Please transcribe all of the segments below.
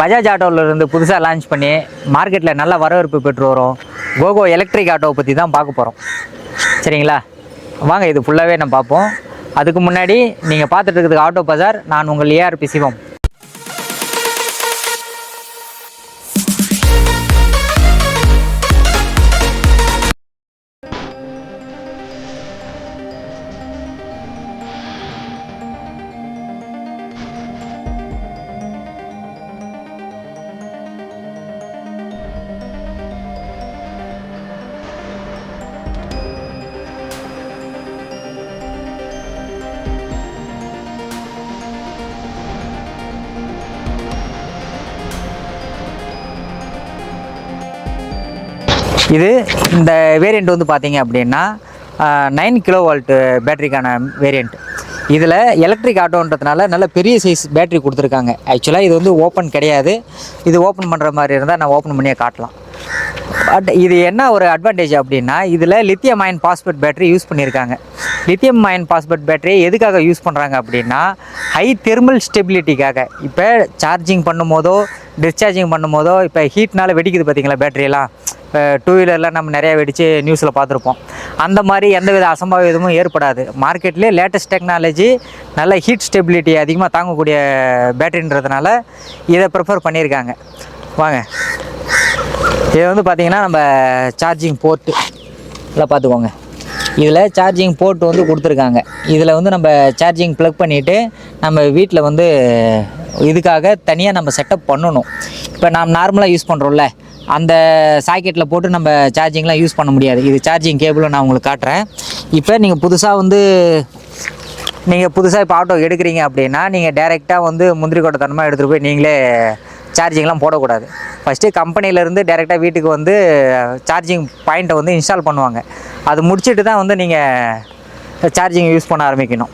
பஜாஜ் ஆட்டோவிலேருந்து புதுசாக லான்ச் பண்ணி மார்க்கெட்டில் நல்ல வரவேற்பு பெற்று வரும். கோகோ எலக்ட்ரிக் ஆட்டோவை பற்றி தான் பார்க்க போகிறோம் சரிங்களா? வாங்க இது ஃபுல்லாகவே நம்ம பார்ப்போம். அதுக்கு முன்னாடி நீங்கள் பார்த்துட்டு இருக்கிறது ஆட்டோ பஜார் நான் உங்கள் ஏஆர்பி சிவம். இது இந்த வேரியண்ட் வந்து பார்த்தீங்க அப்படின்னா நைன் கிலோ வால்ட்டு பேட்டரிக்கான வேரியண்ட் இதில் எலக்ட்ரிக் ஆட்டோன்றதுனால நல்ல பெரிய சைஸ் பேட்டரி கொடுத்துருக்காங்க. ஆக்சுவலாக இது வந்து ஓப்பன் கிடையாது. இது ஓப்பன் பண்ணுற மாதிரி இருந்தால் நான் ஓப்பன் பண்ணியே காட்டலாம். பட் இது என்ன ஒரு அட்வான்டேஜ் அப்படின்னா இதில் lithium ion phosphate battery use பண்ணியிருக்காங்க. லித்தியம் அயன் பாஸ்பேட் பேட்டரி எதுக்காக யூஸ் பண்ணுறாங்க அப்படின்னா ஹை தெர்மல் ஸ்டெபிலிட்டிக்காக இப்போ சார்ஜிங் பண்ணும்போதோ டிஸ்சார்ஜிங் பண்ணும்போதோ இப்போ ஹீட்னால் வெடிக்குது பார்த்தீங்களா பேட்டரியெல்லாம் டூ வீலர்லாம் நம்ம நிறையா வெடித்து நியூஸில் பார்த்துருப்போம். அந்த மாதிரி எந்தவித அசம்பாவிதமும் ஏற்படாது. மார்க்கெட்லேயே லேட்டஸ்ட் டெக்னாலஜி நல்ல ஹீட் ஸ்டெபிலிட்டி அதிகமாக தாங்கக்கூடிய பேட்டரின்றதுனால இதை ப்ரிஃபர் பண்ணியிருக்காங்க. வாங்க. இது வந்து பார்த்திங்கன்னா நம்ம சார்ஜிங் போர்ட்டு எல்லாம் பார்த்துக்கோங்க. இதில் சார்ஜிங் போர்ட் வந்து கொடுத்துருக்காங்க. இதில் வந்து நம்ம சார்ஜிங் ப்ளக் பண்ணிவிட்டு நம்ம வீட்டில் வந்து இதுக்காக தனியாக நம்ம செட்டப் பண்ணணும். இப்போ நாம் நார்மலாக யூஸ் பண்ணுறோம்ல அந்த சாக்கெட்டில் போட்டு நம்ம சார்ஜிங்லாம் யூஸ் பண்ண முடியாது. இது சார்ஜிங் கேபிளும் நான் உங்களுக்கு காட்டுறேன். இப்போ நீங்கள் புதுசாக வந்து நீங்கள் புதுசாக இப்போ ஆட்டோ எடுக்கிறீங்க அப்படின்னா நீங்கள் டேரெக்டாக வந்து முந்திரி கொட்டை தனமாக எடுத்துகிட்டு போய் நீங்களே சார்ஜிங்லாம் போடக்கூடாது. ஃபஸ்ட்டு கம்பெனியிலேருந்து டேரெக்டாக வீட்டுக்கு வந்து சார்ஜிங் பாயிண்ட்டை வந்து இன்ஸ்டால் பண்ணுவாங்க. அது முடிச்சுட்டு தான் வந்து நீங்கள் சார்ஜிங் யூஸ் பண்ண ஆரம்பிக்கணும்.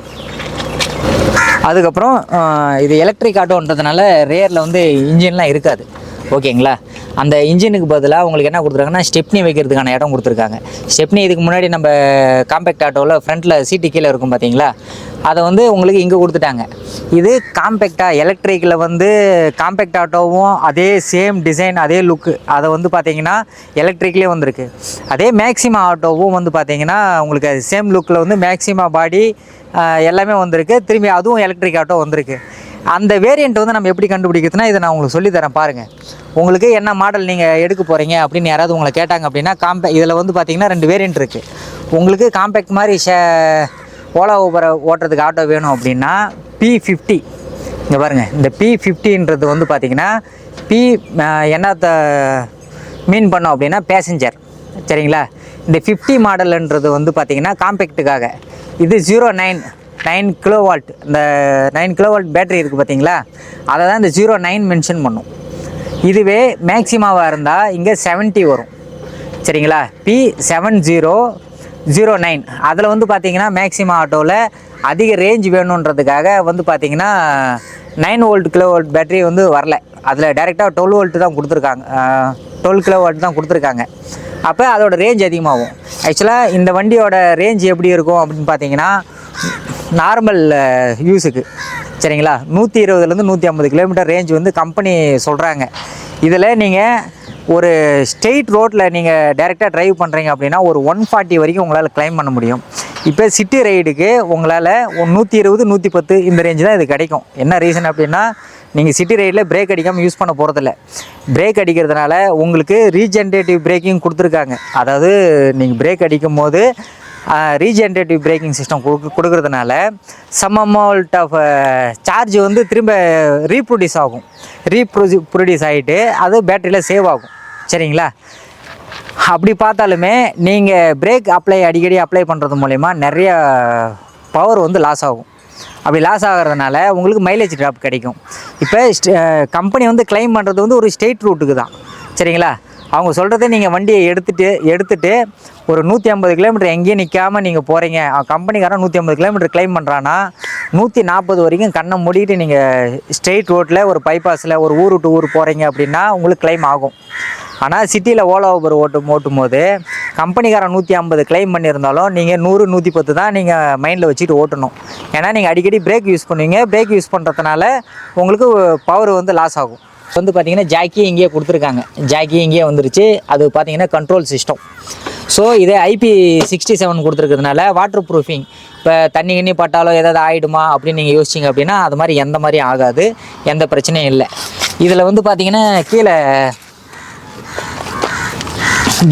அதுக்கப்புறம் இது எலக்ட்ரிக் ஆட்டோன்றதுனால ரேரில் வந்து இன்ஜின்லாம் இருக்காது. ஓகேங்களா? அந்த இன்ஜினுக்கு பதிலாக உங்களுக்கு என்ன கொடுத்துருக்காங்கன்னா ஸ்டெப்னி வைக்கிறதுக்கான இடம் கொடுத்துருக்காங்க. ஸ்டெப்னி இதுக்கு முன்னாடி நம்ம காம்பேக்ட் ஆட்டோவில் ஃப்ரண்ட்டில் சீட்டு கீழே இருக்கும் பார்த்தீங்களா அதை வந்து உங்களுக்கு இங்கே கொடுத்துட்டாங்க. இது காம்பேக்டாக எலக்ட்ரிக்கில் வந்து காம்பேக்ட் ஆட்டோவும் அதே சேம் டிசைன் அதே லுக்கு அதை வந்து பார்த்தீங்கன்னா எலக்ட்ரிக்லேயே வந்திருக்கு. அதே மேக்ஸிமா ஆட்டோவும் வந்து பார்த்தீங்கன்னா உங்களுக்கு சேம் லுக்கில் வந்து மேக்ஸிமா பாடி எல்லாமே வந்திருக்கு. திரும்பி அதுவும் எலக்ட்ரிக் ஆட்டோ வந்திருக்கு. அந்த வேரியண்ட் வந்து நம்ம எப்படி கண்டுபிடிக்கிறதுனா இதை நான் உங்களுக்கு சொல்லித் தரேன் பாருங்கள் உங்களுக்கு என்ன மாடல் நீங்கள் எடுக்க போகிறீங்க அப்படின்னு யாராவது உங்களை கேட்டாங்க அப்படின்னா காம்பே இதில் வந்து பார்த்தீங்கன்னா ரெண்டு வேரியண்ட் இருக்குது உங்களுக்கு காம்பேக்ட் மாதிரி ஷே ஓலா ஊபரை ஓட்டுறதுக்கு ஆட்டோ வேணும் அப்படின்னா பி ஃபிஃப்டி இங்கே பாருங்கள் இந்த பி ஃபிஃப்டின்றது வந்து பார்த்தீங்கன்னா பி என்னத்த மீன் பண்ணோம் அப்படின்னா பேசஞ்சர் சரிங்களா? இந்த ஃபிஃப்டி மாடலுன்றது வந்து பார்த்தீங்கன்னா காம்பேக்ட்டுக்காக இது zero nine nine kilo Walt இந்த நைன் கிலோ வால்ட் பேட்டரி இருக்குது பார்த்தீங்களா அதை தான் இந்த ஜீரோ நைன் மென்ஷன் பண்ணும். இதுவே மேக்ஸிமாவாக இருந்தால் இங்கே 70 வரும். சரிங்களா? B seven zero zero nine அதில் வந்து பார்த்தீங்கன்னா மேக்சிமம் ஆட்டோவில் அதிக ரேஞ்ச் வேணுன்றதுக்காக வந்து பார்த்தீங்கன்னா nine volt kilo volt battery வந்து வரல. அதில் டேரெக்டாக டுவெல் வோல்ட் தான் கொடுத்துருக்காங்க. டுவெல் கிலோ வோல்ட் தான் கொடுத்துருக்காங்க. அப்போ அதோட ரேஞ்ச் அதிகமாகும். ஆக்சுவலாக இந்த வண்டியோட ரேஞ்ச் எப்படி இருக்கும் அப்படின்னு பார்த்தீங்கன்னா நார்மல் யூஸுக்கு uh, சரிங்களா நூற்றி இருபதுலேருந்து நூற்றி ஐம்பது கிலோமீட்டர் ரேஞ்ச் வந்து கம்பெனி சொல்கிறாங்க இதில் நீங்கள் ஒரு ஸ்டெயிட் ரோட்டில் நீங்கள் டைரெக்டாக டிரைவ் பண்ணுறீங்க அப்படின்னா ஒரு ஒன் ஃபார்ட்டி வரைக்கும் உங்களால் கிளைம் பண்ண முடியும். இப்போ சிட்டி ரைடுக்கு உங்களால் நூற்றி இருபது நூற்றி பத்து இந்த ரேஞ்சு தான் இது கிடைக்கும். என்ன ரீசன் அப்படின்னா நீங்கள் சிட்டி ரைடில் பிரேக் அடிக்காமல் யூஸ் பண்ண போகிறதில்ல பிரேக் அடிக்கிறதுனால உங்களுக்கு ரீஜென்ரேட்டிவ் பிரேக்கிங் கொடுத்துருக்காங்க. அதாவது நீங்கள் பிரேக் அடிக்கும் போது ரீஜென்ரேட்டிவ் பிரேக்கிங் சிஸ்டம் கொடுக்கு கொடுக்கறதுனால சம் அமௌண்ட் ஆஃப் சார்ஜ் வந்து திரும்ப ரீப்ரொடியூஸ் ஆகும். ரீப்ரொடி ப்ரொடியூஸ் ஆகிட்டு அது பேட்டரியில் சேவ் ஆகும். சரிங்களா? அப்படி பார்த்தாலுமே நீங்கள் பிரேக் அப்ளை அடிக்கடி அப்ளை பண்ணுறது மூலிமா நிறைய பவர் வந்து லாஸ் ஆகும். அப்படி லாஸ் ஆகிறதுனால உங்களுக்கு மைலேஜ் ட்ராப் கிடைக்கும். இப்போ கம்பெனி வந்து கிளைம் பண்ணுறது வந்து ஒரு ஸ்டேட் ரூட்டுக்கு தான். சரிங்களா? அவங்க சொல்கிறத நீங்கள் வண்டியை எடுத்துகிட்டு எடுத்துகிட்டு ஒரு நூற்றி ஐம்பது கிலோமீட்டர் எங்கேயும் நிற்காம நீங்கள் போகிறீங்க கம்பெனிக்காரன் நூற்றி ஐம்பது கிலோமீட்டர் கிளைம் பண்ணுறான்னா நூற்றி நாற்பது வரைக்கும் கண்ணை மூடிட்டு நீங்கள் ஸ்ட்ரெயிட் ரோட்டில் ஒரு பைபாஸில் ஒரு ஊர் விட்டு ஊர் போகிறீங்க அப்படின்னா உங்களுக்கு கிளைம் ஆகும். ஆனால் சிட்டியில் ஓலா ஊபர் ஓட்டும் ஓட்டும் போது கம்பெனிக்காரன் நூற்றி ஐம்பது கிளைம் பண்ணியிருந்தாலும் நீங்கள் நூறு நூற்றி பத்து தான் நீங்கள் மைண்டில் வச்சுட்டு ஓட்டணும். ஏன்னா நீங்கள் அடிக்கடி பிரேக் யூஸ் பண்ணுவீங்க. பிரேக் யூஸ் பண்ணுறதுனால உங்களுக்கு பவர் வந்து லாஸ் ஆகும். வந்து பார்த்தீங்கன்னா ஜாக்கி இங்கேயே கொடுத்துருக்காங்க. ஜாக்கி இங்கேயே வந்துருச்சு. அது பார்த்தீங்கன்னா கண்ட்ரோல் சிஸ்டம் ஸோ இதே ஐபி சிக்ஸ்டி செவன் கொடுத்துருக்கிறதுனால வாட்டர் ப்ரூஃபிங் இப்போ தண்ணி கிண்ணி பட்டாலோ ஏதாவது ஆகிடுமா அப்படின்னு நீங்கள் யோசிச்சிங்க அப்படின்னா அது மாதிரி எந்த மாதிரி ஆகாது. எந்த பிரச்சனையும் இல்லை. இதில் வந்து பார்த்தீங்கன்னா கீழே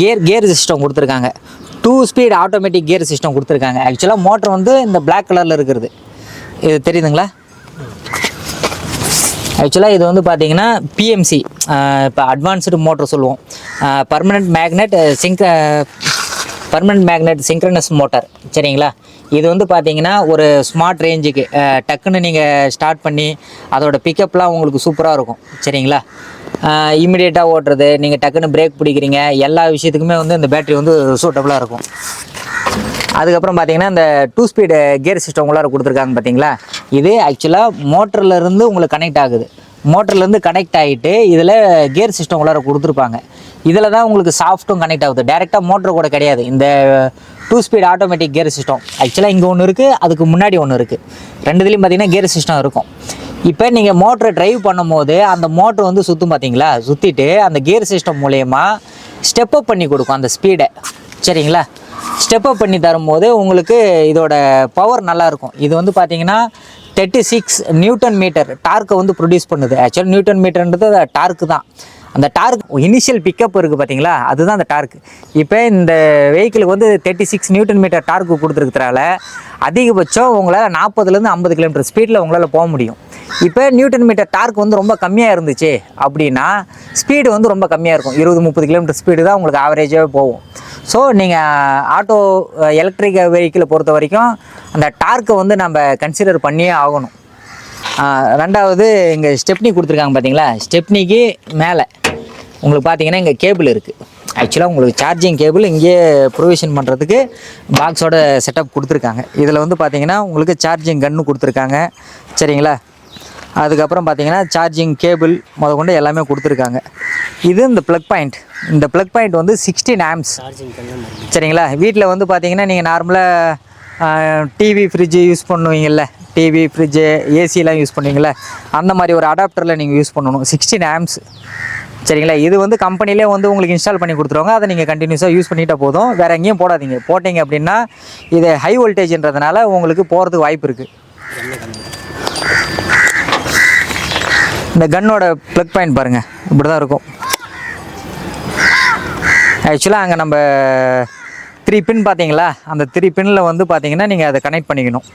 கியர் கியர் சிஸ்டம் கொடுத்துருக்காங்க. Two speed automatic gear system கொடுத்துருக்காங்க. ஆக்சுவலாக மோட்டர் வந்து இந்த பிளாக் கலரில் இருக்கிறது. இது தெரியுதுங்களா? ஆக்சுவலாக இது வந்து பார்த்தீங்கன்னா பிஎம்சி இப்போ அட்வான்ஸ்டு மோட்டர் சொல்லுவோம். Permanent magnet sync permanent magnet synchronous motor சரிங்களா? இது வந்து பார்த்தீங்கன்னா ஒரு ஸ்மார்ட் ரேஞ்சுக்கு டக்குன்னு நீங்கள் ஸ்டார்ட் பண்ணி அதோட பிக்கப்லாம் உங்களுக்கு சூப்பராக இருக்கும். சரிங்களா? இமிடியேட்டாக ஓட்டுறது நீங்கள் டக்குன்னு பிரேக் பிடிக்கிறீங்க எல்லா விஷயத்துக்குமே வந்து இந்த பேட்டரி வந்து சூட்டபுளாக இருக்கும். அதுக்கப்புறம் பார்த்தீங்கன்னா இந்த டூ ஸ்பீடு கியர் சிஸ்டம் உள்ளார கொடுத்துருக்காங்க பார்த்தீங்களா இது ஆக்சுவலாக மோட்டர்லேருந்து உங்களுக்கு கனெக்ட் ஆகுது. மோட்டர்லேருந்து கனெக்ட் ஆகிட்டு இதில் கியர் சிஸ்டம் உள்ளார கொடுத்துருப்பாங்க. இதில் தான் உங்களுக்கு சாஃப்ட்டும் கனெக்ட் ஆகுது. டேரெக்டாக மோட்டர் கூட கிடையாது. இந்த two speed automatic gear system ஆக்சுவலாக இங்கே ஒன்று இருக்குது அதுக்கு முன்னாடி ஒன்று இருக்குது ரெண்டுத்துலேயும் பார்த்தீங்கன்னா கியர் சிஸ்டம் இருக்கும். இப்போ நீங்கள் மோட்டரை டிரைவ் பண்ணும்போது அந்த மோட்ரு வந்து சுற்றும் பார்த்தீங்களா சுற்றிட்டு அந்த கியர் சிஸ்டம் மூலயமா ஸ்டெப் அப் பண்ணி கொடுக்கும் அந்த ஸ்பீடை சரிங்களா? ஸ்டெப் அப் பண்ணி தரும்போது உங்களுக்கு இதோட பவர் நல்லாயிருக்கும். இது வந்து பார்த்தீங்கன்னா தேர்ட்டி சிக்ஸ் நியூட்டன் மீட்டர் டார்க்கை வந்து ப்ரொடியூஸ் பண்ணுது. ஆக்சுவல் நியூட்டன் மீட்டர்ன்றது டார்க்கு தான். அந்த டார்க் இனிஷியல் பிக்கப் இருக்குது பார்த்தீங்களா? அதுதான் அந்த டார்க் இப்போ இந்த வெஹிக்கிளுக்கு வந்து thirty six newton metre torque கொடுத்துருக்கிறதால அதிகபட்சம் உங்களால் நாற்பதுலேருந்து ஐம்பது கிலோமீட்டர் ஸ்பீடில் உங்களால் போக முடியும். இப்போ நியூட்டன் மீட்டர் டார்க் வந்து ரொம்ப கம்மியாக இருந்துச்சு அப்படின்னா ஸ்பீடு வந்து ரொம்ப கம்மியாக இருக்கும். இருபது முப்பது கிலோமீட்டர் ஸ்பீடு தான் உங்களுக்கு ஆவரேஜாகவே போகும். ஸோ நீங்கள் ஆட்டோ எலக்ட்ரிக் வெஹிக்கிளை பொறுத்த வரைக்கும் அந்த டார்க்கை வந்து நம்ம கன்சிடர் பண்ணியே ஆகணும். ரெண்டாவது இங்கே ஸ்டெப்னி கொடுத்துருக்காங்க பார்த்தீங்களா ஸ்டெப்னிக்கு மேலே. உங்களுக்கு பார்த்தீங்கன்னா இங்கே கேபிள் இருக்குது ஆக்சுவலாக உங்களுக்கு சார்ஜிங் கேபிள் இங்கேயே ப்ரொவிஷன் பண்ணுறதுக்கு பாக்ஸோட செட்டப் கொடுத்துருக்காங்க. இதில் வந்து பார்த்தீங்கன்னா உங்களுக்கு சார்ஜிங் கன்று கொடுத்துருக்காங்க. சரிங்களா? அதுக்கப்புறம் பார்த்தீங்கன்னா சார்ஜிங் கேபிள் முத கொண்டு எல்லாமே கொடுத்துருக்காங்க. இது இந்த ப்ளக் பாயிண்ட் இந்த ப்ளக் பாயிண்ட் வந்து சிக்ஸ்டீன் ஆம்ஸ் சரிங்களா? வீட்டில் வந்து பார்த்தீங்கன்னா நீங்கள் நார்மலாக டிவி ஃப்ரிட்ஜு யூஸ் பண்ணுவீங்கல்ல? டிவி ஃப்ரிட்ஜு ஏசிலாம் யூஸ் பண்ணுவீங்கல்ல? அந்த மாதிரி ஒரு அடாப்டரில் நீங்கள் யூஸ் பண்ணணும். சிக்ஸ்டீன் ஆம்ஸ் சரிங்களா? இது வந்து கம்பெனிலே வந்து உங்களுக்கு இன்ஸ்டால் பண்ணி கொடுத்துருவாங்க. அதை நீங்கள் கண்டினியூஸாக யூஸ் பண்ணிட்டா போதும். வேறு எங்கேயும் போடாதீங்க. போட்டிங்க அப்படின்னா இது ஹை வோல்டேஜ்ன்றதுனால உங்களுக்கு போகிறதுக்கு வாய்ப்பு இருக்குது இந்த கன்னோட ப்ளக் பாயிண்ட் பாருங்கள் இப்படி தான் இருக்கும் ஆக்சுவலாக அங்கே நம்ம த்ரீ பின் பார்த்தீங்களா அந்த த்ரீ பின்னில் வந்து பார்த்தீங்கன்னா நீங்கள் அதை கனெக்ட் பண்ணிக்கணும்.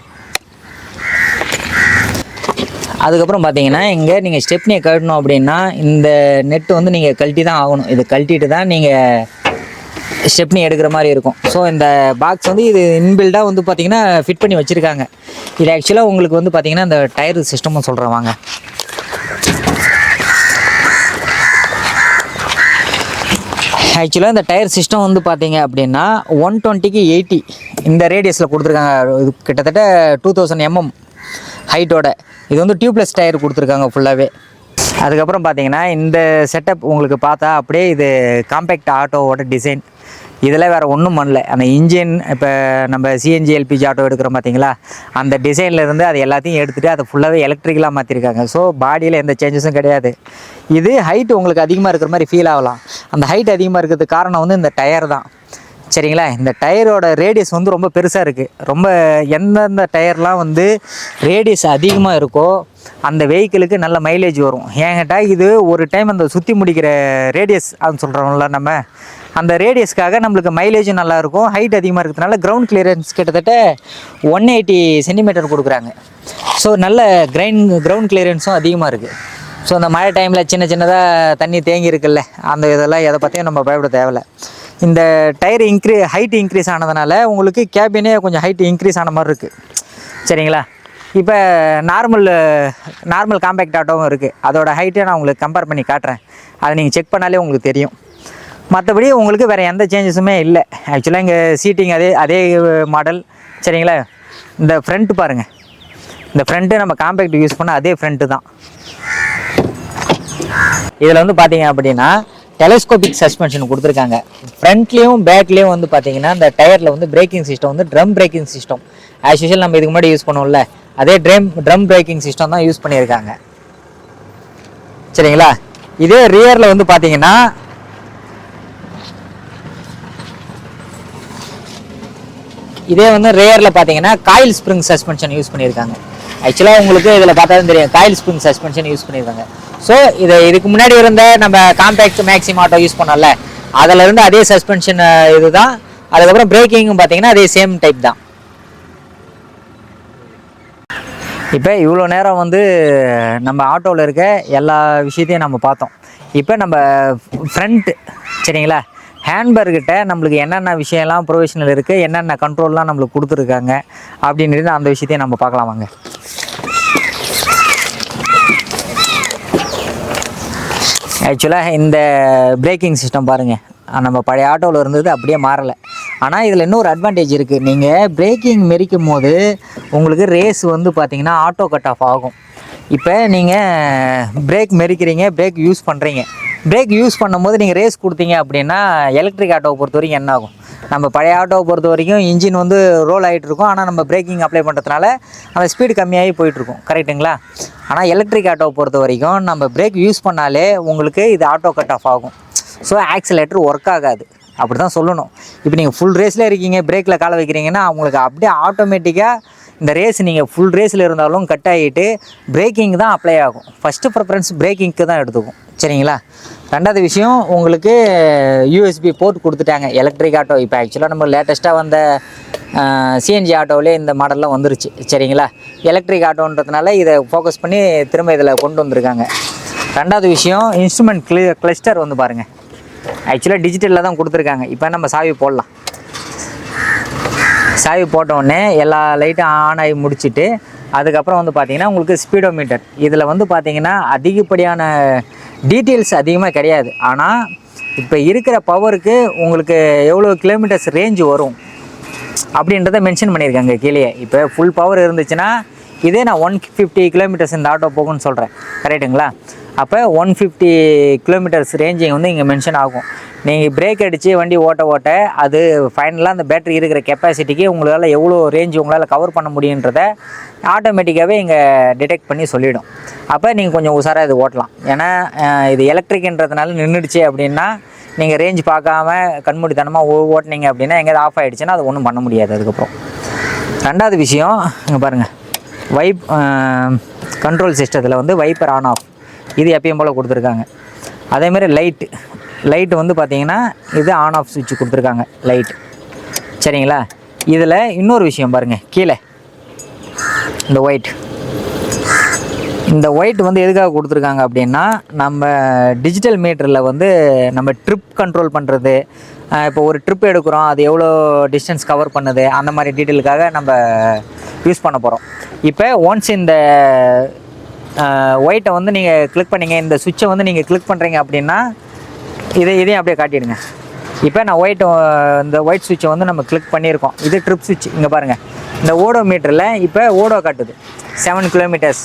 அதுக்கப்புறம் பார்த்தீங்கன்னா இங்கே நீங்கள் ஸ்டெப்னியை கட்டணும் அப்படின்னா இந்த நெட்டு வந்து நீங்கள் கழட்டி தான் ஆகணும். இது கழட்டிட்டு தான் நீங்கள் ஸ்டெப்னி எடுக்கிற மாதிரி இருக்கும். ஸோ இந்த பாக்ஸ் வந்து இது இன்பில்டாக வந்து பார்த்தீங்கன்னா ஃபிட் பண்ணி வச்சுருக்காங்க. இது ஆக்சுவலாக உங்களுக்கு வந்து பார்த்தீங்கன்னா இந்த டயர் சிஸ்டமும் சொல்கிறேன் வாங்க. ஆக்சுவலாக இந்த டயர் சிஸ்டம் வந்து பார்த்தீங்க அப்படின்னா ஒன் டுவெண்ட்டிக்கு எயிட்டி இந்த ரேடியஸில் கொடுத்துருக்காங்க. இது கிட்டத்தட்ட டூ தௌசண்ட் எம்எம் ஹைட்டோட இது வந்து டியூப்லெஸ் டயர் கொடுத்துருக்காங்க ஃபுல்லாகவே அதுக்கப்புறம் பார்த்தீங்கன்னா இந்த செட்டப் உங்களுக்கு பார்த்தா அப்படியே இது காம்பேக்ட் ஆட்டோவோட டிசைன் இதில் வேறு ஒன்றும் பண்ணல. அந்த இன்ஜின் இப்போ நம்ம சிஎன்ஜி எல்பிஜி ஆட்டோ எடுக்கிறோம் பார்த்தீங்களா அந்த டிசைனில் இருந்து அது எல்லாத்தையும் எடுத்துகிட்டு அதை ஃபுல்லாகவே எலக்ட்ரிக்கலாக மாற்றிருக்காங்க ஸோ பாடியில் எந்த சேஞ்சஸும் கிடையாது. இது ஹைட் உங்களுக்கு அதிகமாக இருக்கிற மாதிரி ஃபீல் ஆகலாம். அந்த ஹைட் அதிகமாக இருக்கிறதுக்கு காரணம் வந்து இந்த டயர் தான். சரிங்களா? இந்த டயரோட ரேடியஸ் வந்து ரொம்ப பெருசாக இருக்குது ரொம்ப எந்தெந்த டயர்லாம் வந்து ரேடியஸ் அதிகமாக இருக்கோ அந்த வெஹிக்கிளுக்கு நல்ல மைலேஜ் வரும். ஏங்கிட்டா இது ஒரு டைம் அந்த சுற்றி முடிக்கிற ரேடியஸ் அது சொல்கிறோம்ல நம்ம. அந்த ரேடியஸ்க்காக நம்மளுக்கு மைலேஜும் நல்லாயிருக்கும் ஹைட் அதிகமாக இருக்கிறதுனால கிரவுண்ட் கிளியரன்ஸ் கிட்டத்தட்ட ஒன் எயிட்டி சென்டிமீட்டர் கொடுக்குறாங்க. ஸோ நல்ல கிரைண்ட் கிரவுண்ட் கிளியரன்ஸும் அதிகமாக இருக்குது ஸோ அந்த மழை டைமில் சின்ன சின்னதாக தண்ணி தேங்கி இருக்குல்ல அந்த இதெல்லாம் எதை பற்றியும் நம்ம பயப்பட தேவையில்ல. இந்த டயர் இன்க்ரீ ஹைட் இன்க்ரீஸ் ஆனதுனால உங்களுக்கு கேபினே கொஞ்சம் ஹைட் இன்க்ரீஸ் ஆன மாதிரி இருக்குது சரிங்களா? இப்போ நார்மல் நார்மல் காம்பேக்ட் ஆட்டோவும் இருக்குது அதோட ஹைட்டை நான் உங்களுக்கு கம்பேர் பண்ணி காட்டுறேன். அதை நீங்கள் செக் பண்ணாலே உங்களுக்கு தெரியும். மற்றபடி உங்களுக்கு வேறு எந்த சேஞ்சஸுமே இல்லை. ஆக்சுவலாக இங்கே சீட்டிங் அதே அதே மாடல் சரிங்களா? இந்த ஃப்ரண்ட்டு பாருங்கள் இந்த ஃப்ரண்ட்டு நம்ம காம்பேக்ட் யூஸ் பண்ண அதே ஃப்ரண்ட்டு தான். இதில் வந்து பார்த்தீங்க அப்படின்னா டெலஸ்கோபிக் சஸ்பென்ஷன் கொடுத்துருக்காங்க. ஃப்ரண்ட்லேயும் பேக்லேயும் வந்து பார்த்தீங்கன்னா அந்த டயரில் வந்து பிரேக்கிங் சிஸ்டம் வந்து drum braking system as usual நம்ம இதுக்கு முன்னாடி யூஸ் பண்ணுவோம்ல அதே ட்ரம் ட்ரம் பிரேக்கிங் சிஸ்டம் தான் யூஸ் பண்ணியிருக்காங்க. சரிங்களா? இதே ரியரில் வந்து பார்த்தீங்கன்னா இதே வந்து ரேயரில் பார்த்தீங்கன்னா காயில் ஸ்ப்ரிங் சஸ்பென்ஷன் யூஸ் பண்ணியிருக்காங்க. ஆக்சுவலாக உங்களுக்கு இதில் பார்த்தாலும் தெரியும். காயில் ஸ்ப்ரிங் சஸ்பென்ஷன் யூஸ் பண்ணியிருக்காங்க. ஸோ இதை இதுக்கு முன்னாடி இருந்த நம்ம காம்பேக்ட் மேக்ஸிம் ஆட்டோ யூஸ் பண்ணோம்ல அதில் இருந்து அதே சஸ்பென்ஷன் இதுதான். அதுக்கப்புறம் பிரேக்கிங்கும் பார்த்தீங்கன்னா அதே சேம் டைப் தான். இப்போ இவ்வளோ நேரம் வந்து நம்ம ஆட்டோவில் இருக்க எல்லா விஷயத்தையும் நம்ம பார்த்தோம். இப்போ நம்ம ஃப்ரண்ட் சரிங்களா? ஹேண்ட்பர்கிட்ட நம்மளுக்கு என்னென்ன விஷயம்லாம் ப்ரொவிஷனல் இருக்குது என்னென்ன கண்ட்ரோல்லாம் நம்மளுக்கு கொடுத்துருக்காங்க அப்படின்றது அந்த விஷயத்தையும் நம்ம பார்க்கலாம் வாங்க. ஆக்சுவலாக இந்த பிரேக்கிங் சிஸ்டம் பாருங்கள் நம்ம பழைய ஆட்டோவில் இருந்தது அப்படியே மாறலை. ஆனால் இதில் இன்னொரு அட்வான்டேஜ் இருக்குது நீங்கள் பிரேக்கிங் மெரிக்கும் போது உங்களுக்கு ரேஸ் வந்து பார்த்திங்கன்னா ஆட்டோ கட் ஆஃப் ஆகும். இப்போ நீங்கள் பிரேக் மெரிக்கிறீங்க பிரேக் யூஸ் பண்ணுறீங்க பிரேக் யூஸ் பண்ணும்போது நீங்கள் ரேஸ் கொடுத்தீங்க அப்படின்னா எலக்ட்ரிக் ஆட்டோவை பொறுத்த வரைக்கும் என்ன ஆகும்? நம்ம பழைய ஆட்டோவை பொறுத்த வரைக்கும் இன்ஜின் வந்து ரோல் ஆகிட்டு இருக்கும். ஆனால் நம்ம பிரேக்கிங் அப்ளை பண்ணுறதுனால அந்த ஸ்பீடு கம்மியாகி போயிட்டுருக்கும் கரெக்ட்டுங்களா ஆனால் எலக்ட்ரிக் ஆட்டோவை பொறுத்த வரைக்கும் நம்ம பிரேக் யூஸ் பண்ணாலே உங்களுக்கு இது ஆட்டோ கட் ஆஃப் ஆகும். ஸோ ஆக்சிலேட்டர் ஒர்க் ஆகாது. அப்படி தான் சொல்லணும். இப்போ நீங்கள் ஃபுல் ரேஸில் இருக்கீங்க பிரேக்கில் காலை வைக்கிறீங்கன்னா உங்களுக்கு அப்படியே ஆட்டோமேட்டிக்காக இந்த ரேஸ் நீங்கள் ஃபுல் ரேஸில் இருந்தாலும் கட் ஆகிட்டு பிரேக்கிங் தான் அப்ளை ஆகும். ஃபஸ்ட்டு ப்ரிஃபரன்ஸ் பிரேக்கிங்க்கு தான் எடுத்துக்கும். சரிங்களா? ரெண்டாவது விஷயம் உங்களுக்கு யூஎஸ்பி போர்ட் கொடுத்துட்டாங்க. எலக்ட்ரிக் ஆட்டோ இப்போ ஆக்சுவலாக நம்ம லேட்டஸ்ட்டாக வந்த சிஎன்ஜி ஆட்டோவிலே இந்த மாடல்லாம் வந்துருச்சு. சரிங்களா? எலக்ட்ரிக் ஆட்டோன்றதுனால இதை ஃபோக்கஸ் பண்ணி திரும்ப இதில் கொண்டு வந்திருக்காங்க. ரெண்டாவது விஷயம் இன்ஸ்ட்ருமெண்ட் கிளி கிளஸ்டர் வந்து பாருங்கள் ஆக்சுவலாக டிஜிட்டலில் தான் கொடுத்துருக்காங்க. இப்போ நம்ம சாவி போடலாம். சாவி போட்டவுடனே எல்லா லைட்டும் ஆன் ஆகி முடிச்சுட்டு அதுக்கப்புறம் வந்து பார்த்திங்கன்னா உங்களுக்கு ஸ்பீடோ மீட்டர் இதில் வந்து பார்த்தீங்கன்னா அதிகப்படியான டீட்டெயில்ஸ் அதிகமாக கிடையாது. ஆனால் இப்போ இருக்கிற பவருக்கு உங்களுக்கு எவ்வளோ கிலோமீட்டர்ஸ் ரேஞ்ச் வரும் அப்படின்றத மென்ஷன் பண்ணியிருக்காங்க கீழே இப்போ ஃபுல் பவர் இருந்துச்சுன்னா இதே நான் ஒன் ஃபிஃப்டி கிலோமீட்டர்ஸ் இந்த ஆட்டோ போகும்னு சொல்கிறேன் கரெக்டுங்களா அப்போ ஒன் ஃபிஃப்டி கிலோமீட்டர்ஸ் ரேஞ்சிங் வந்து இங்கே மென்ஷன் ஆகும். நீங்கள் பிரேக் அடித்து வண்டி ஓட்ட ஓட்ட அது ஃபைனலாக அந்த பேட்டரி இருக்கிற கெப்பாசிட்டிக்கு உங்களால் எவ்வளோ ரேஞ்ச் உங்களால் கவர் பண்ண முடியுன்றத ஆட்டோமேட்டிக்காகவே இங்கே டிடெக்ட் பண்ணி சொல்லிவிடும் அப்போ நீங்கள் கொஞ்சம் உஷாராக இது ஓட்டலாம். ஏன்னா இது எலக்ட்ரிக்ன்றதுனால நின்றுடுச்சு அப்படின்னா நீங்கள் ரேஞ்ச் பார்க்காம கண்மூடித்தனமாக ஓ ஓட்டுனீங்க அப்படின்னா எங்கேயாவது ஆஃப் ஆகிடுச்சுன்னா அது ஒன்றும் பண்ண முடியாது அதுக்கப்புறம். ரெண்டாவது விஷயம் இங்கே பாருங்கள் வைப் கண்ட்ரோல் சிஸ்டத்தில் வந்து வைப்பர் ஆன் ஆஃப் இது எப்பயும் போல் கொடுத்துருக்காங்க. அதேமாரி லைட்டு லைட்டு வந்து பார்த்தீங்கன்னா இது ஆன் ஆஃப் சுவிட்ச் கொடுத்துருக்காங்க லைட் சரிங்களா? இதில் இன்னொரு விஷயம் பாருங்கள் கீழே. இந்த ஒயிட் இந்த ஒயிட் வந்து எதுக்காக கொடுத்துருக்காங்க அப்படின்னா நம்ம டிஜிட்டல் மீட்டரில் வந்து நம்ம ட்ரிப் கண்ட்ரோல் பண்ணுறது இப்போ ஒரு ட்ரிப் எடுக்கிறோம் அது எவ்வளோ டிஸ்டன்ஸ் கவர் பண்ணுது அந்த மாதிரி டீட்டெயிலுக்காக நம்ம யூஸ் பண்ண போகிறோம் இப்போ ஒன்ஸ் இந்த ஒயிட்டை வந்து நீங்கள் கிளிக் பண்ணீங்க. இந்த சுவிட்சை வந்து நீங்கள் கிளிக் பண்ணுறீங்க அப்படின்னா இதை இதையும் அப்படியே காட்டிடுங்க. இப்போ நான் ஒயிட் இந்த ஒயிட் சுவிட்சை வந்து நம்ம கிளிக் பண்ணியிருக்கோம். இது ட்ரிப் சுவிட்ச் இங்கே பாருங்கள் இந்த ஓடோ மீட்டரில் இப்போ ஓடோ காட்டுது. செவன் கிலோமீட்டர்ஸ்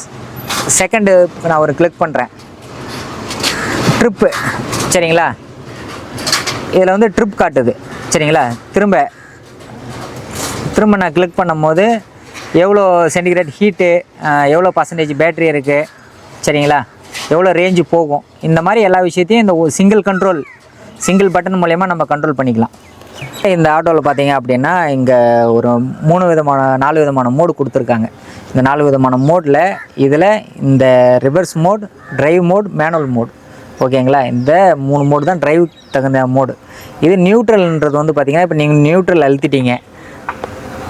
செகண்டு நான் ஒரு கிளிக் பண்ணுறேன் ட்ரிப்பு சரிங்களா? இதில் வந்து ட்ரிப் காட்டுது. சரிங்களா? திரும்ப திரும்ப நான் கிளிக் பண்ணும்போது எவ்வளோ சென்டிகிரேட் ஹீட்டு எவ்வளோ பர்சன்டேஜ் பேட்ரி இருக்குது சரிங்களா? எவ்வளோ ரேஞ்சு போகும். இந்த மாதிரி எல்லா விஷயத்தையும் இந்த சிங்கிள் கண்ட்ரோல் சிங்கிள் பட்டன் மூலயமா நம்ம கண்ட்ரோல் பண்ணிக்கலாம். இந்த ஆட்டோவில் பார்த்தீங்க அப்படின்னா இங்கே ஒரு மூணு விதமான நாலு விதமான மோடு கொடுத்துருக்காங்க. இந்த நாலு விதமான மோடில் இதில் இந்த reverse mode drive mode manual mode ஓகேங்களா? இந்த மூணு மோடு தான் ட்ரைவ் தகுந்த மோடு இது நியூட்ரல்ன்றது வந்து பார்த்தீங்கன்னா இப்போ நீங்கள் நியூட்ரல் அழுத்திட்டீங்க.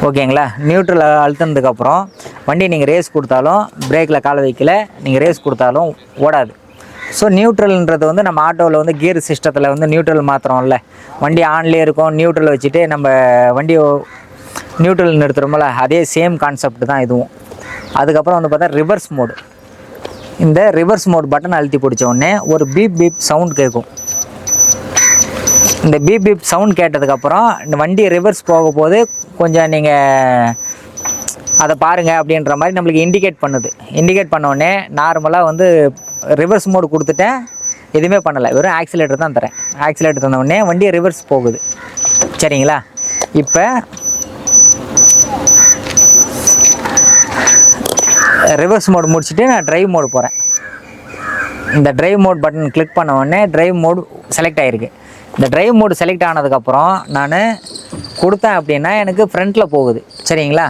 ஓகேங்களா? நியூட்ரல் அழுத்தினதுக்கப்புறம் வண்டி நீங்கள் ரேஸ் கொடுத்தாலும் பிரேக்கில் காலை வைக்கல நீங்கள் ரேஸ் கொடுத்தாலும் ஓடாது. ஸோ நியூட்ரல்ன்றது வந்து நம்ம ஆட்டோவில் வந்து கியர் சிஸ்டத்தில் வந்து நியூட்ரல் மாற்றுறோம்ல வண்டி ஆன்லேயே இருக்கும் நியூட்ரல் வச்சுட்டு நம்ம வண்டியை நியூட்ரல் நிறுத்துறோம்ல அதே சேம் கான்செப்ட் தான் இதுவும். அதுக்கப்புறம் வந்து பார்த்தா ரிவர்ஸ் மோடு இந்த ரிவர்ஸ் மோட் பட்டன் அழுத்தி பிடிச்ச உடனே ஒரு பீப் பீப் சவுண்ட் கேட்கும். இந்த பீப் பீப் சவுண்ட் கேட்டதுக்கப்புறம் இந்த வண்டி ரிவர்ஸ் போக போது கொஞ்சம் நீங்கள் அதை பாருங்கள் அப்படின்ற மாதிரி நம்மளுக்கு இண்டிகேட் பண்ணுது. இண்டிகேட் பண்ண உடனே நார்மலாக வந்து ரிவர்ஸ் மோடு கொடுத்துட்டேன். எதுவுமே பண்ணலை. வெறும் ஆக்சிலேட்டர் தான் தரேன். ஆக்சிலேட்டர் தந்தவுடனே வண்டி ரிவர்ஸ் போகுது. சரிங்களா? இப்போ ரிவர்ஸ் மோடு முடிச்சுட்டு நான் ட்ரைவ் மோடு போகிறேன் இந்த ட்ரைவ் மோட் பட்டன் கிளிக் பண்ண உடனே ட்ரைவ் மோடு செலக்ட் ஆகிருக்கு இந்த டிரைவ் மோடு செலக்ட் ஆனதுக்கப்புறம் நான் கொடுத்தேன் அப்படின்னா எனக்கு ஃப்ரண்ட்டில் போகுது. சரிங்களா?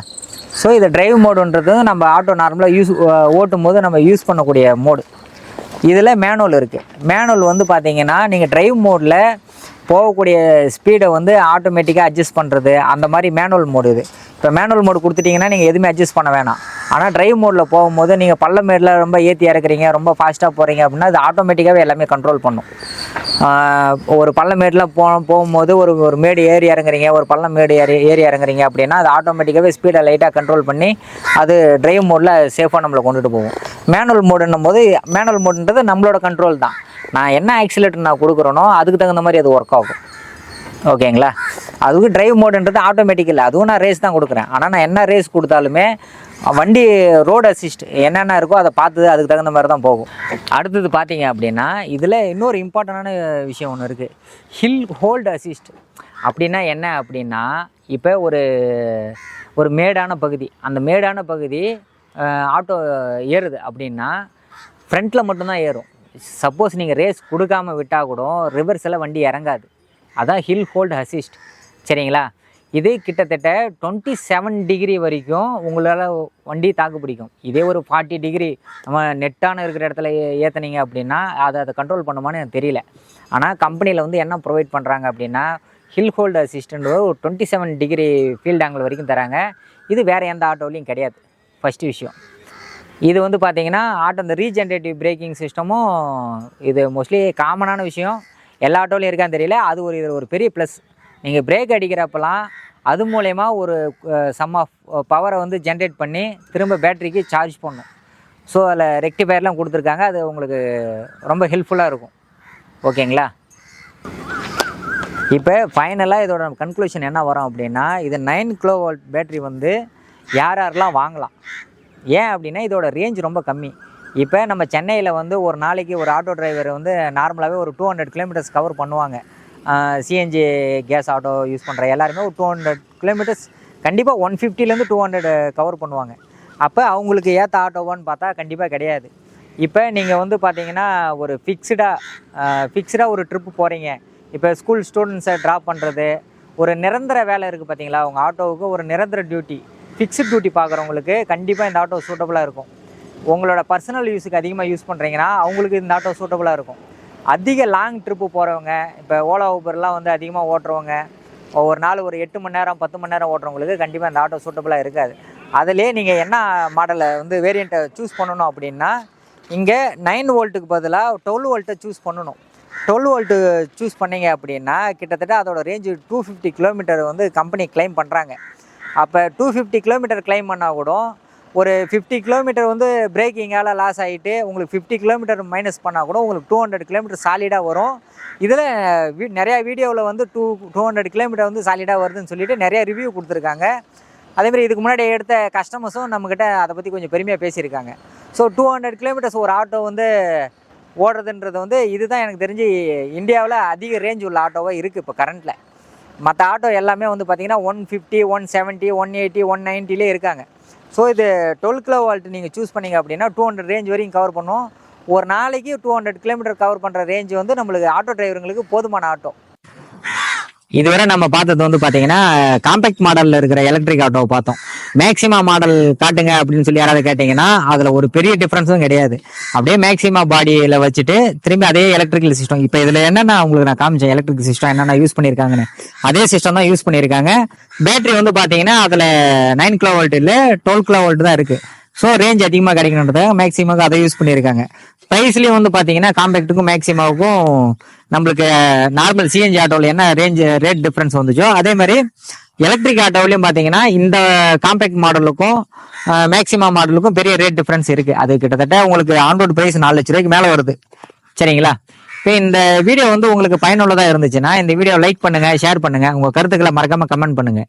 ஸோ இது டிரைவ் மோடுன்றது நம்ம ஆட்டோ நார்மலாக யூஸ் ஓட்டும் போது நம்ம யூஸ் பண்ணக்கூடிய மோடு இதில் மேனுவல் இருக்குது மேனுவல் வந்து பார்த்தீங்கன்னா நீங்கள் டிரைவ் மோடில் போகக்கூடிய ஸ்பீடை வந்து ஆட்டோமேட்டிக்காக அட்ஜஸ்ட் பண்ணுறது அந்த மாதிரி மேனுவல் மோடு இது. இப்போ மேனுவல் மோடு கொடுத்துட்டிங்கன்னா நீங்கள் எதுவுமே அட்ஜஸ்ட் பண்ண வேணாம். ஆனால் டிரைவ் மோடில் போகும்போது நீங்கள் பள்ளமேடில் ரொம்ப ஏற்றி இறக்குறீங்க ரொம்ப ஃபாஸ்ட்டாக போகிறீங்க அப்படின்னா அது ஆட்டோமேட்டிக்காகவே எல்லாமே கண்ட்ரோல் பண்ணும். ஒரு பள்ளமேடில் போ போகும்போது ஒரு ஒரு மேடு ஏறி இறங்குறீங்க ஒரு பள்ளம் மேடு ஏறி ஏறி இறங்குறீங்க அப்படின்னா அது ஆட்டோமேட்டிக்காகவே ஸ்பீடை லைட்டாக கண்ட்ரோல் பண்ணி அது டிரைவ் மோடில் சேஃபாக நம்மளை கொண்டுட்டு போகும். மேனுவல் மோடுன்னும் போது மேனுவல் மோடுன்றது நம்மளோட கண்ட்ரோல் தான். நான் என்ன ஆக்சிலேட்டர் நான் கொடுக்குறேனோ அதுக்கு தகுந்த மாதிரி அது ஒர்க் ஆகும். ஓகேங்களா? அதுக்கு டிரைவ் மோடுன்றது ஆட்டோமேட்டிக் இல்லை. அதுவும் நான் ரேஸ் தான் கொடுக்குறேன். ஆனால் நான் என்ன ரேஸ் கொடுத்தாலுமே வண்டி ரோடு அசிஸ்ட் என்னென்ன இருக்கோ அதை பார்த்து அதுக்கு தகுந்த மாதிரி தான் போகும். அடுத்தது பார்த்தீங்க அப்படின்னா இதில் இன்னொரு இம்பார்ட்டண்டான விஷயம் ஒன்று இருக்குது ஹில் ஹோல்டு அசிஸ்ட் அப்படின்னா என்ன அப்படின்னா இப்போ ஒரு ஒரு மேடான பகுதி. அந்த மேடான பகுதி ஆட்டோ ஏறுது அப்படின்னா ஃப்ரண்ட்டில் மட்டும்தான் ஏறும். சப்போஸ் நீங்கள் ரேஸ் கொடுக்காம விட்டால் கூட ரிவர்ஸில் வண்டி இறங்காது. அதான் ஹில் ஹோல்டு அசிஸ்ட் சரிங்களா? இது கிட்டத்தட்ட டுவெண்ட்டி செவன் டிகிரி வரைக்கும் உங்களால் வண்டி தாக்கு பிடிக்கும். இதே ஒரு ஃபார்ட்டி டிகிரி நம்ம நெட்டான இருக்கிற இடத்துல ஏற்றுனீங்க அப்படின்னா அதை அதை கண்ட்ரோல் பண்ணுமான்னு எனக்கு தெரியல. ஆனால் கம்பெனியில் வந்து என்ன ப்ரொவைட் பண்ணுறாங்க அப்படின்னா ஹில் ஹோல்டு அசிஸ்டண்ட் ஒரு twenty seven degree field angle வரைக்கும் தராங்க. இது வேறு எந்த ஆட்டோலையும் கிடையாது. ஃபஸ்ட்டு விஷயம். இது வந்து பார்த்தீங்கன்னா ஆட்டோ இந்த ரீஜென்ரேட்டிவ் பிரேக்கிங் சிஸ்டமும் இது மோஸ்ட்லி காமனான விஷயம். எல்லா ஆட்டோலையும் இருக்கான்னு தெரியல. அது ஒரு இது ஒரு பெரிய ப்ளஸ் நீங்கள் பிரேக் அடிக்கிறப்பெல்லாம் அது மூலயமா ஒரு சம் ஆஃப் பவரை வந்து ஜென்ரேட் பண்ணி திரும்ப பேட்டரிக்கு சார்ஜ் பண்ணும். ஸோ அதில் ரெக்டிஃபயர்லாம் கொடுத்துருக்காங்க. அது உங்களுக்கு ரொம்ப ஹெல்ப்ஃபுல்லாக இருக்கும். ஓகேங்களா? இப்போ ஃபைனலாக இதோட கன்க்ளூஷன் என்ன வரும் அப்படின்னா இது நைன் கிலோ வோல்ட் பேட்ரி வந்து யார் யாரெல்லாம் வாங்கலாம்? ஏன் அப்படின்னா இதோட ரேஞ்ச் ரொம்ப கம்மி. இப்போ நம்ம சென்னையில் வந்து ஒரு நாளைக்கு ஒரு ஆட்டோ டிரைவர் வந்து நார்மலாகவே ஒரு டூ ஹண்ட்ரட் கிலோமீட்டர்ஸ் கவர் பண்ணுவாங்க. சிஎன்ஜி கேஸ் ஆட்டோ யூஸ் பண்ணுற எல்லாருமே ஒரு டூ ஹண்ட்ரட் கிலோமீட்டர்ஸ் கண்டிப்பாக ஒன் ஃபிஃப்டிலேருந்து டூ ஹண்ட்ரட் கவர் பண்ணுவாங்க. அப்போ அவங்களுக்கு ஏற்ற ஆட்டோவான்னு பார்த்தா கண்டிப்பாக கிடையாது. இப்போ நீங்கள் வந்து பார்த்தீங்கன்னா ஒரு ஃபிக்ஸ்டாக ஃபிக்ஸ்டாக ஒரு ட்ரிப்பு போகிறீங்க இப்போ ஸ்கூல் ஸ்டூடெண்ட்ஸை ட்ராப் பண்ணுறது ஒரு நிரந்தர வேலை இருக்குது பார்த்தீங்களா அவங்க ஆட்டோவுக்கு ஒரு நிரந்தர டியூட்டி ஃபிக்ஸ்டு டியூட்டி பார்க்குறவங்களுக்கு கண்டிப்பாக இந்த ஆட்டோ சூட்டபுளாக இருக்கும். உங்களோட பர்சனல் யூஸுக்கு அதிகமாக யூஸ் பண்ணுறீங்கன்னா அவங்களுக்கு இந்த ஆட்டோ சூட்டபுளாக இருக்கும். அதிக லாங் ட்ரிப்பு போகிறவங்க இப்போ ஓலா ஊபர்லாம் வந்து அதிகமாக ஓட்டுறவங்க ஒரு நாள் ஒரு எட்டு மணி நேரம் பத்து மணி நேரம் ஓட்டுறவங்களுக்கு கண்டிப்பாக இந்த ஆட்டோ சூட்டபுளாக இருக்காது. அதிலே நீங்கள் என்ன மாடலை வந்து வேரியண்ட்டை சூஸ் பண்ணணும் அப்படின்னா இங்கே நைன் வோல்ட்டுக்கு பதிலாக டுவெல் வோல்ட்டை சூஸ் பண்ணணும். டுவெல் வோல்ட்டு சூஸ் பண்ணீங்க அப்படின்னா கிட்டத்தட்ட அதோட ரேஞ்சு டூ ஃபிஃப்டி கிலோமீட்டர் வந்து கம்பெனி கிளைம் பண்ணுறாங்க அப்போ டூ ஃபிஃப்டி கிலோமீட்டர் கிளைம் பண்ணால் கூட ஒரு ஃபிஃப்டி கிலோமீட்டர் வந்து பிரேக்கிங்கால் லாஸ் ஆகிட்டு உங்களுக்கு ஃபிஃப்டி கிலோமீட்டர் மைனஸ் பண்ணால் கூட உங்களுக்கு டூ ஹண்ட்ரட் கிலோமீட்டர் சாலிடாக வரும். இதில் நிறையா வீடியோவில் வந்து டூ டூ ஹண்ட்ரட் கிலோமீட்டர் வந்து சாலிடாக வருதுன்னு சொல்லிட்டு நிறைய ரிவ்யூ கொடுத்துருக்காங்க. அதேமாதிரி இதுக்கு முன்னாடி எடுத்த கஸ்டமர்ஸும் நம்மக்கிட்ட அதை பற்றி கொஞ்சம் பெருமையாக பேசியிருக்காங்க. ஸோ டூ ஹண்ட்ரட் கிலோமீட்டர்ஸ் ஒரு ஆட்டோ வந்து ஓடுறதுன்றது வந்து இதுதான் எனக்கு தெரிஞ்சு இந்தியாவில் அதிக ரேஞ்ச் உள்ள ஆட்டோவாக இருக்குது இப்போ கரண்ட்டில் மற்ற ஆட்டோ எல்லாமே வந்து பார்த்திங்கன்னா one fifty one seventy one eighty one நைன்ட்டிலே இருக்காங்க. ஸோ இது டுவெல் கிலோ வால்ட் நீங்கள் சூஸ் பண்ணீங்க அப்படின்னா டூ ஹண்ட்ரட் ரேஞ்ச் வரையும் கவர் பண்ணும். ஒரு நாளைக்கு டூ ஹண்ட்ரட் கிலோமீட்டர் கவர் பண்ணுற ரேஞ்ச் வந்து நம்மளுக்கு ஆட்டோ டிரைவருங்களுக்கு போதுமான ஆட்டோ இதுவரை நம்ம பார்த்தது வந்து பார்த்தீங்கன்னா காம்பேக்ட் மாடலில் இருக்கிற எலக்ட்ரிக் ஆட்டோவை பார்த்தோம். மேக்சிமா மாடல் காட்டுங்க அப்படின்னு சொல்லி யாராவது கேட்டிங்கன்னா அதில் ஒரு பெரிய டிஃப்ரென்ஸும் கிடையாது. அப்படியே மேக்சிமா பாடியில் வச்சுட்டு திரும்பி அதே எலக்ட்ரிக்கல் சிஸ்டம் இப்போ இதில் என்னென்ன உங்களுக்கு நான் காமிச்சேன்? எலக்ட்ரிக் சிஸ்டம் என்னென்ன யூஸ் பண்ணியிருக்காங்கன்னு அதே சிஸ்டம் தான் யூஸ் பண்ணியிருக்காங்க பேட்டரி வந்து பார்த்தீங்கன்னா அதில் நைன் கிலோ வோல்ட் இல்லை டுவெல் கிலோ வோல்ட் தான் இருக்குது ஸோ ரேஞ்ச் அதிகமாக கிடைக்கணுன்றதுக்காக மேக்ஸிமாவுக்கு அதை யூஸ் பண்ணியிருக்காங்க. ப்ரைஸ்லேயும் வந்து பார்த்தீங்கன்னா காம்பேக்ட்டுக்கும் மேக்ஸிமாவுக்கும் நம்மளுக்கு நார்மல் சிஎன்ஜி ஆட்டோவில் என்ன ரேஞ்ச் ரேட் டிஃப்ரென்ஸ் வந்துச்சோ அதே மாதிரி எலக்ட்ரிக் ஆட்டோவிலையும் பார்த்தீங்கன்னா இந்த காம்பேக்ட் மாடலுக்கும் மேக்ஸிமம் மாடலுக்கும் பெரிய ரேட் டிஃப்ரென்ஸ் இருக்குது அது கிட்டத்தட்ட உங்களுக்கு ஆன்ரோட் ப்ரைஸ் நாலு லட்ச ரூபாய்க்கு மேலே வருது. சரிங்களா? இப்போ இந்த வீடியோ வந்து உங்களுக்கு பயனுள்ளதாக இருந்துச்சுன்னா இந்த வீடியோ லைக் பண்ணுங்கள் ஷேர் பண்ணுங்கள் உங்கள் கருத்துக்களை மறக்காமல் கமெண்ட் பண்ணுங்கள்